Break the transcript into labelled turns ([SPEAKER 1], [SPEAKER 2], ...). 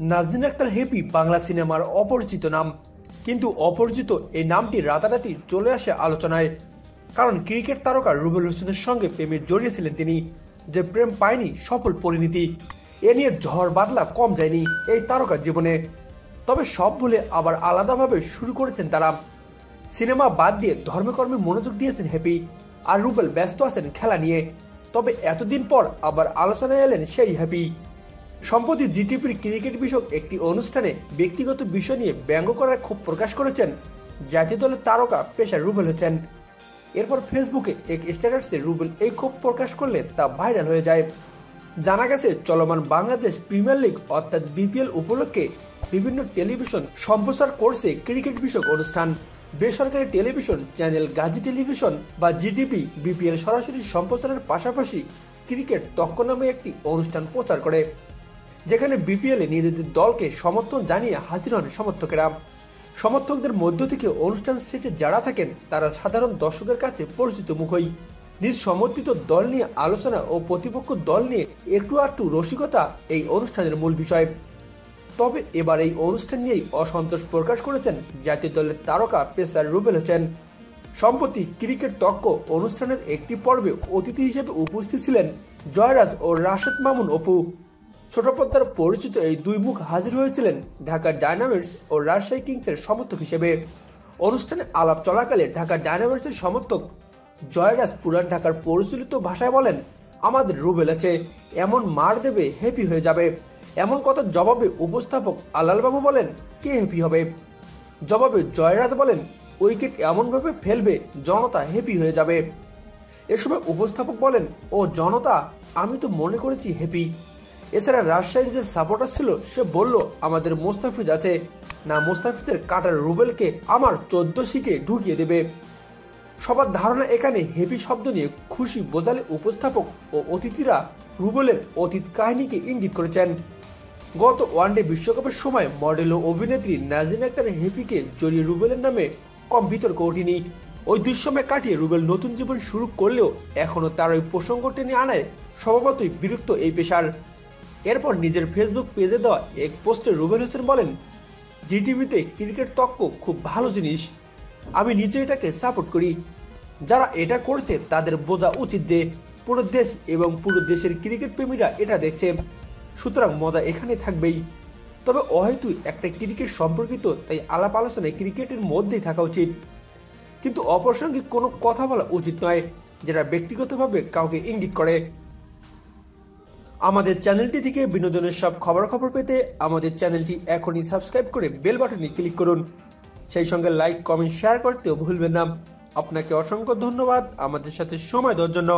[SPEAKER 1] নাজদিন Akter happy Bangla সিনেমার অপরিচিত নাম। কিন্তু অপরিচিত এই নামটি রাতারাতি চলে আসে আলোচনায়। কারণ ক্রিকেট তারকা রুবেল হোসেনের সঙ্গে প্রেমে জড়িয়েছিলেন তিনি, যে প্রেম পায়নি সফল পরিণতি। এ নিয়ে ঝড় বাদলা কম যায়নি এই তারকার জীবনে। তবে সব বলে আবার আলাদাভাবে শুরু করেছেন তারা। সিনেমা বাদ দিয়ে ধর্মকর্মে মনোযোগ দিয়েছেন হ্যাপি আর রুবেল ব্যস্ত আছেন খেলা নিয়ে। তবে এতদিন পর আবার আলোচনায় এলেন সেই হ্যাপি সম্প্রতি জিটিপির ক্রিকেট বিষয়ক একটি অনুষ্ঠানে ব্যক্তিগত বিষয় নিয়ে ব্যঙ্গ করার ক্ষোভ প্রকাশ করেছেন জাতীয় দলের তারকা পেশার রুবেল হোসেন। এরপর ফেসবুকে এক স্ট্যাটাসে রুবেল এই ক্ষোভ প্রকাশ করলে তা ভাইরাল হয়ে যায়। জানা গেছে, চলমান বাংলাদেশ প্রিমিয়ার লিগ অর্থাৎ বিপিএল উপলক্ষে বিভিন্ন টেলিভিশন সম্প্রচার করছে ক্রিকেট বিষয়ক অনুষ্ঠান। বেসরকারি টেলিভিশন চ্যানেল গাজী টেলিভিশন বা জিটিভি বিপিএল সরাসরি সম্প্রচারের পাশাপাশি ক্রিকেট তক্ক নামে একটি অনুষ্ঠান প্রচার করে। যেখানে বিপিএল নিজেদের দলকে সমর্থন জানিয়ে হাজির হন সমর্থকেরা। সমর্থকদের মধ্য থেকে অনুষ্ঠান সেটে যারা থাকেন, তারা সাধারণ দর্শকের কাছে পরিচিত মুখই। নিজ সমর্থিত দল নিয়ে আলোচনা ও প্রতিপক্ষ দল নিয়ে একটু আটটু রসিকতা এই অনুষ্ঠানের মূল বিষয়। তবে এবার এই অনুষ্ঠান নিয়েই অসন্তোষ প্রকাশ করেছেন জাতীয় দলের তারকা পেসার রুবেল হোসেন। সম্প্রতি ক্রিকেট তক্ক অনুষ্ঠানের একটি পর্বে অতিথি হিসেবে উপস্থিত ছিলেন জয়রাজ ও রাশেদ মামুন অপু। ছোট পর্দার পরিচিত এই দুই মুখ হাজির হয়েছিলেন ঢাকা ডায়নামিক্স ও রাজশাহী কিংসের সমর্থক হিসেবে। অনুষ্ঠানে আলাপ চলাকালে ঢাকা ডায়নামিক্সের সমর্থক জয়রাজ পুরান ঢাকার পরিচালিত ভাষায় বলেন, আমাদের রুবেল আছে, এমন মার দেবে হ্যাপি হয়ে যাবে। এমন কথার জবাবে উপস্থাপক আলালবাবু বলেন, কে হ্যাপি হবে? জবাবে জয়রাজ বলেন, উইকেট এমনভাবে ফেলবে, জনতা হ্যাপি হয়ে যাবে। এ সময় উপস্থাপক বলেন, ও জনতা, আমি তো মনে করেছি হ্যাপি এছাড়া রাজশাহীর যে সাপোর্টার ছিল, সে বলল, আমাদের মোস্তাফিজ আছে। না, মোস্তাফিজের কাটার রুবেলকে আমার চোদ্দ শিকে ঢুকিয়ে দেবে। সবার ধারণা এখানে হেভি শব্দ নিয়ে খুশি বোঝালে উপস্থাপক ও অতিথিরা রুবেলের অতীত কাহিনীকে ইঙ্গিত করেছেন। গত ওয়ানডে বিশ্বকাপের সময় মডেল ও অভিনেত্রী নাজিন আক্তার হেপিকে জড়িয়ে রুবেলের নামে কম বিতর্ক ওঠেনি। ওই দুঃসময় কাটিয়ে রুবেল নতুন জীবন শুরু করলেও এখনও তার ওই প্রসঙ্গ টেনে আনায় স্বভাবতই বিরক্ত এই পেশার। এরপর নিজের ফেসবুক পেজে দেওয়া এক পোস্টে রুবেল হোসেন বলেন জিটিভিতে ক্রিকেট তক্ক খুব ভালো জিনিস। আমি নিজে এটাকে সাপোর্ট করি। যারা এটা করছে, তাদের বোঝা উচিত যে পুরো দেশ এবং পুরো দেশের ক্রিকেট প্রেমীরা এটা দেখছে। সুতরাং মজা এখানে থাকবেই। তবে অহেতু একটা ক্রিকেট সম্পর্কিত, তাই আলাপ আলোচনায় ক্রিকেটের মধ্যেই থাকা উচিত। কিন্তু অপ্রাসঙ্গিক কোনো কথা বলা উচিত নয়, যেটা ব্যক্তিগতভাবে কাউকে ইঙ্গিত করে। আমাদের চ্যানেলটি থেকে বিনোদনের সব খবরাখবর পেতে আমাদের চ্যানেলটি এখনই সাবস্ক্রাইব করে বেল বাটনে ক্লিক করুন। সেই সঙ্গে লাইক, কমেন্ট শেয়ার করতেও ভুলবেন না। আপনাকে অসংখ্য ধন্যবাদ। আমাদের সাথে সময় দেওয়ার জন্য